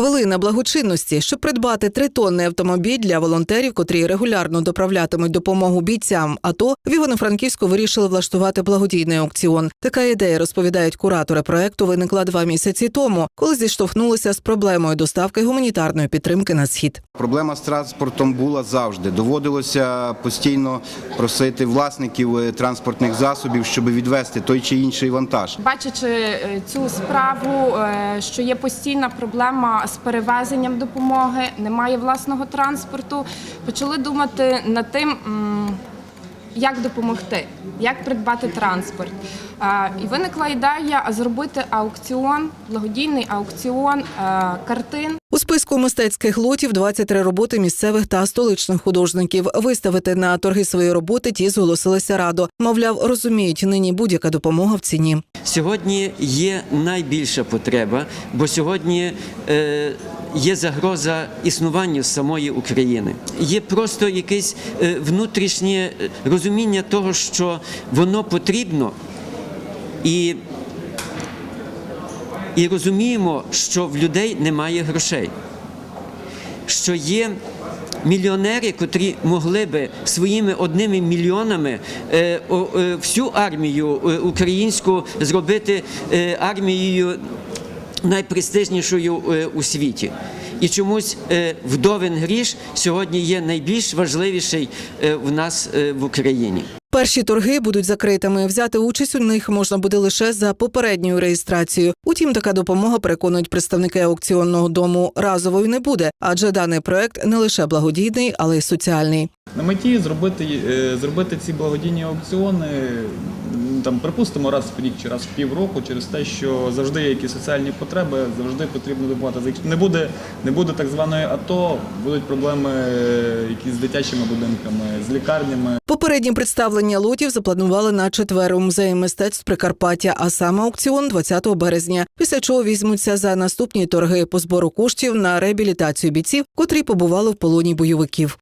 Хвилина благочинності, щоб придбати тритонний автомобіль для волонтерів, котрі регулярно доправлятимуть допомогу бійцям. АТО в Івано-Франківську вирішили влаштувати благодійний аукціон. Така ідея розповідають куратори проекту. Виникла два місяці тому, коли зіштовхнулися з проблемою доставки гуманітарної підтримки на схід. Проблема з транспортом була завжди. Доводилося постійно просити власників е, транспортних засобів, щоб відвести той чи інший вантаж. Бачачи е, цю справу, е, що є постійна проблема з перевезенням допомоги, немає власного транспорту, почали думати над тим. Як допомогти, як придбати транспорт? І виникла ідея зробити аукціон, благодійний аукціон е, картин У списку мистецьких лотів 23 роботи місцевих та столичних художників. Виставити на торги свої роботи ті зголосилися радо. Мовляв, розуміють, нині будь-яка допомога в ціні. Сьогодні є найбільша потреба, бо сьогодні е, є загроза існуванню самої України. Є просто якесь е, внутрішнє розуміння того, що воно потрібно, і, і розуміємо, що в людей немає грошей. Що є мільйонери, котрі могли би своїми одними мільйонами е, е, всю армію е, українську зробити армією найпрестижнішою у світі. І чомусь е, вдовин гріш сьогодні є найбільш важливіший е, в нас е, в Україні. Перші торги будуть закритими. Взяти участь у них можна буде лише за попередньою реєстрацією. Утім, така допомога переконують представники аукціонного дому разовою не буде, адже даний проект не лише благодійний, але й соціальний. На меті зробити, зробити ці благодійні аукціони, там, припустимо, раз в рік чи раз в півроку, через те, що завжди є якісь соціальні потреби, завжди потрібно допомагати. Якщо Не буде, не буде так званої АТО, будуть проблеми е, якісь з дитячими будинками, з лікарнями. Попередні представлення лотів запланували на четвер у музеї мистецтв Прикарпаття, а саме аукціон 20 березня. Після чого візьмуться за наступні торги по збору коштів на реабілітацію бійців, котрі побували в полоні бойовиків.